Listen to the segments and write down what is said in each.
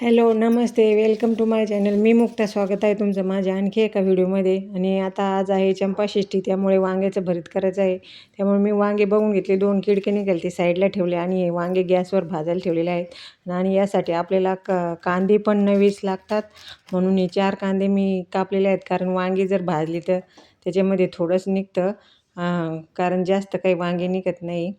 Hello Namaste. Welcome to my channel. मी मुक्ता. स्वागत आहे तुमचं माझ्या आणखी एका व्हिडिओमध्ये. आणि आता आज आहे चंपाषष्ठी त्यामुळे वांग्याचं भरीत करायचं आहे. त्यामुळे मी वांगे बघून घेतले. दोन किडके निघाले ते साईडला ठेवले आणि हे वांगे गॅसवर भाजायला ठेवलेले आहेत. आणि यासाठी आपल्याला क कांदे पण नवीच लागतात. म्हणून हे चार कांदे मी कापलेले आहेत. कारण वांगे जर भाजली तर त्याच्यामध्ये थोडंच निघतं. कारण जास्त काही वांगे निघत नाही.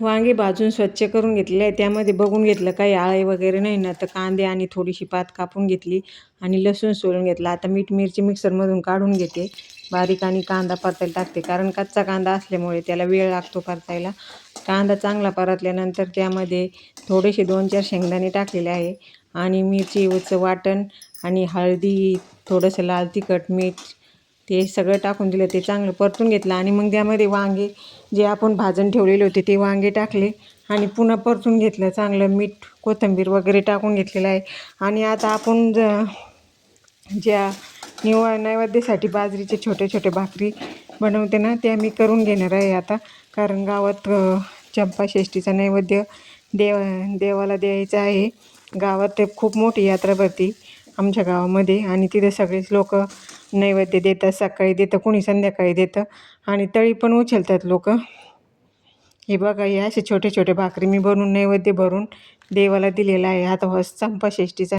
वांगे भाजून स्वच्छ करून घेतलेले आहे. त्यामध्ये बघून घेतलं काही आळे वगैरे नाही ना तर कांदे आणि थोडीशी पात कापून घेतली आणि लसूण सोलून घेतला. आता मीठ मिरची मिक्सरमधून काढून घेते. बारीक आणि कांदा परतायला टाकते कारण कच्चा कांदा असल्यामुळे त्याला वेळ लागतो परतायला. कांदा चांगला परतल्यानंतर त्यामध्ये थोडेसे दोन चार शेंगदाणे टाकलेले आहे. आणि मिरची उचं वाटण आणि हळदी थोडंसं लाल तिखट मीठ ते सगळं टाकून दिलं ते चांगलं परतून घेतलं आणि मग त्यामध्ये वांगे जे आपण भाजून ठेवलेले होते ते वांगे टाकले आणि पुन्हा परतून घेतलं. चांगलं मीठ कोथिंबीर वगैरे टाकून घेतलेलं आहे. आणि आता आपण ज ज्या निव नैवेद्यासाठी बाजरीचे छोटे छोटे भाकरी बनवते ना त्या मी करून घेणार आहे आता. कारण गावात चंपाषष्ठीचा नैवेद्य देव देवाला द्यायचा आहे. गावात ते खूप मोठी यात्रा भरती आमच्या गावामध्ये आणि तिथे सगळेच लोक नैवेद्य देतात सकाळी देतं कुणी संध्याकाळी देतं आणि तळी पण उचलतात लोक. हे बघा हे असे छोटे छोटे भाकरी मी बनवून नैवेद्य भरून देवाला दिलेला आहे. आता चंपाषष्ठीचा